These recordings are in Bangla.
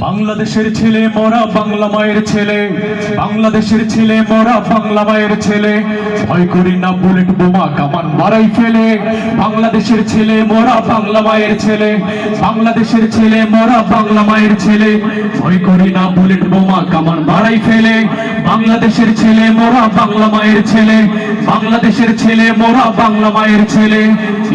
বাংলাদেশের ছেলে, মোরা বাংলা মায়ের ছেলে, বাংলাদেশের ছেলে, মোরা বাংলা মায়ের ছেলে। ভয় করি না, বুলেট বোমা কামান মারাই ফেলে। বাংলাদেশের ছেলে, মোরা বাংলা মায়ের ছেলে, বাংলাদেশের ছেলে, মোরা বাংলা মায়ের ছেলে। ভয় করি না, বুলেট বোমা কামান মারাই ফেলে। বাংলাদেশের ছেলে, মোরা বাংলা মায়ের ছেলে। বাংলাদেশের ছেলে, মোরা বাংলা মায়ের ছেলে।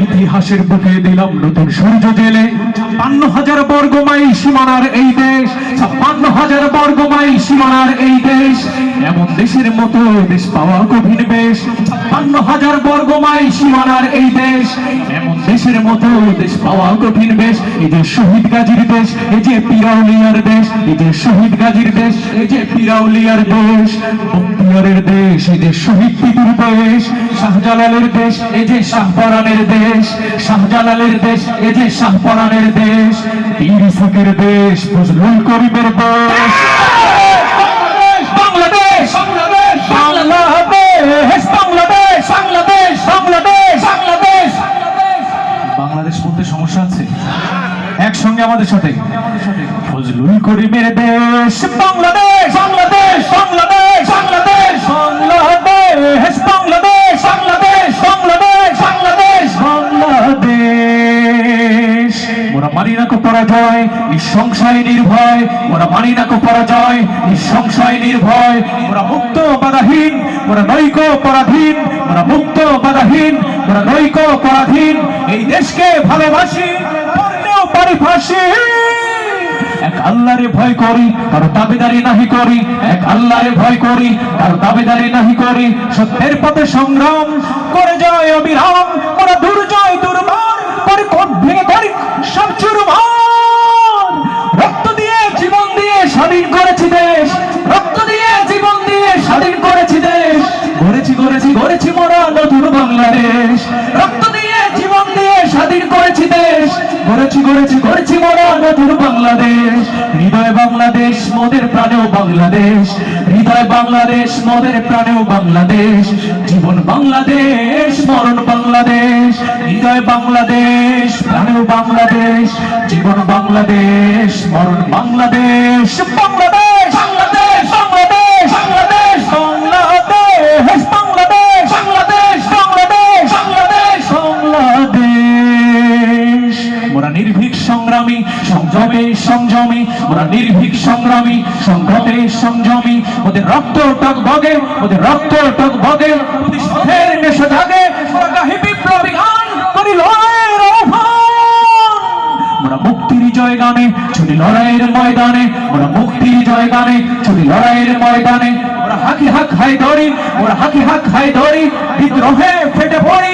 ইতিহাসের বুকে দিলাম নতুন সূর্য জেলে। ছাপ্পান্ন হাজার বর্গ মাইল সীমানার এই দেশ, ছাপ্পান্ন হাজার বর্গ মাইল সীমানার এই দেশ। এমন দেশের মতো দেশ পাওয়া কঠিন বেশ। ছাপ্পান্ন হাজার বর্গ মাইল সীমানার এই দেশ, এমন দেশের মতো দেশ পাওয়া কঠিন বেশ। এই যে শহীদ গাজীর দেশ, এই যে পিরাউলিয়ার দেশ, এই যে শহীদ গাজীর দেশ, এই যে পিরাউলিয়ার দেশ। দেশ বক্তিয়ারের দেশ, এই যে শহীদ পিতুর দেশ শাহজালালের দেশ, এই যে শাহপরানের দেশ, শাহজালালের দেশ, এই যে শাহপরানের দেশ পীর ফকির দেশ, ফজলুল করিমের দেশ বাংলাদেশ বলতে সমস্যা আছে? একসঙ্গে আমাদের সাথে। ফজলুল করিমের দেশ, বাংলাদেশ বাংলাদেশ বাংলাদেশ বাংলাদেশ বাংলাদেশ বাংলাদেশ বাংলাদেশ বাংলাদেশ বাংলাদেশ বাংলাদেশ। মোরা মানি না কো পরাজয়, নিঃসংশয়, নির্ভয়। মোরা মানি না কো পরাজয়, নিঃসংশয়, নির্ভয়। মোরা মুক্ত, বাধাহীন। মোরা নৈক, পরাধীন। ওরা মুক্ত, বাধাহীন। মোরা নৈক, পরাধীন। এই দেশকে ভালোবাসি। ফাঁসি এক আল্লাহরে ভয় করি, কারও দাবিদারি নাহি করি, এক আল্লাহরে ভয় করি, কারও দাবিদারি নাহি করি। সত্যের পথে সংগ্রাম করে যায় অবিরাম, ওরা দুর্জয়, দুর্বার করে কোট ভেঙে করি সব চুরমার গড়েছি বড় নদীর বাংলাদেশ। হৃদয় বাংলাদেশ, মোদের প্রাণেও বাংলাদেশ। হৃদয় বাংলাদেশ, মোদের প্রাণেও বাংলাদেশ। জীবন বাংলাদেশ, মরণ বাংলাদেশ। হৃদয় বাংলাদেশ, প্রাণেও বাংলাদেশ। জীবন বাংলাদেশ, মরণ বাংলাদেশ। বাংলাদেশ! সংযমে, সংযমী মোরা নির্ভীক সংগ্রামী, সংঘতে সংযমী, ওদের রক্ত টক বগে ওদের রক্ত টক বগে আহ্বান মুক্তির জয় গানে লড়াইয়ের ময়দানে মুক্তির জয় গানে লড়াইয়ের ময়দানে, ওরা ধরি ওরা বিদ্রোহে ফেটে পড়ি